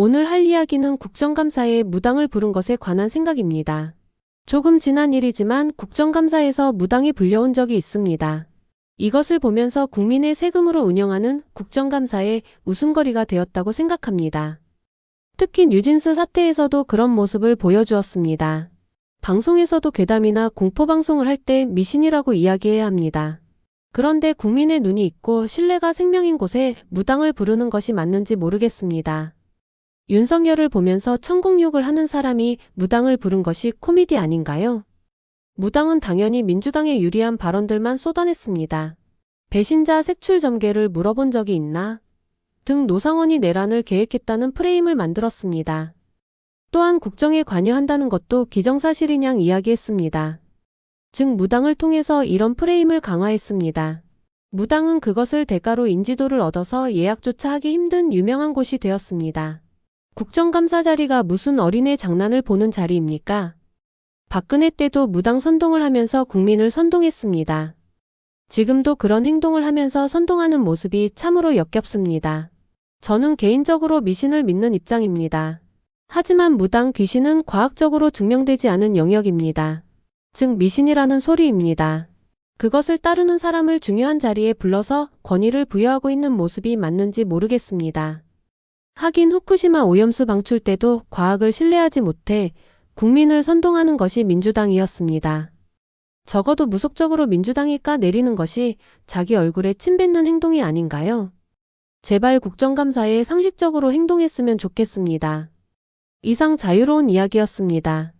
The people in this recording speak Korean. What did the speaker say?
오늘 할 이야기는 국정감사에 무당을 부른 것에 관한 생각입니다. 조금 지난 일이지만 국정감사에서 무당이 불려온 적이 있습니다. 이것을 보면서 국민의 세금으로 운영하는 국정감사에 웃음거리가 되었다고 생각합니다. 특히 뉴진스 사태에서도 그런 모습을 보여주었습니다. 방송에서도 괴담이나 공포방송을 할 때 미신이라고 이야기해야 합니다. 그런데 국민의 눈이 있고 신뢰가 생명인 곳에 무당을 부르는 것이 맞는지 모르겠습니다. 윤석열을 보면서 천국욕을 하는 사람이 무당을 부른 것이 코미디 아닌가요? 무당은 당연히 민주당에 유리한 발언들만 쏟아냈습니다. 배신자 색출 점괘를 물어본 적이 있나? 등 노상원이 내란을 계획했다는 프레임을 만들었습니다. 또한 국정에 관여한다는 것도 기정사실이냥 이야기했습니다. 즉 무당을 통해서 이런 프레임을 강화했습니다. 무당은 그것을 대가로 인지도를 얻어서 예약조차 하기 힘든 유명한 곳이 되었습니다. 국정감사 자리가 무슨 어린애 장난을 보는 자리입니까? 박근혜 때도 무당 선동을 하면서 국민을 선동했습니다. 지금도 그런 행동을 하면서 선동하는 모습이 참으로 역겹습니다. 저는 개인적으로 미신을 믿는 입장입니다. 하지만 무당 귀신은 과학적으로 증명되지 않은 영역입니다. 즉 미신이라는 소리입니다. 그것을 따르는 사람을 중요한 자리에 불러서 권위를 부여하고 있는 모습이 맞는지 모르겠습니다. 하긴 후쿠시마 오염수 방출 때도 과학을 신뢰하지 못해 국민을 선동하는 것이 민주당이었습니다. 적어도 무속적으로 민주당이 까 내리는 것이 자기 얼굴에 침 뱉는 행동이 아닌가요? 제발 국정감사에 상식적으로 행동했으면 좋겠습니다. 이상 자유로운 이야기였습니다.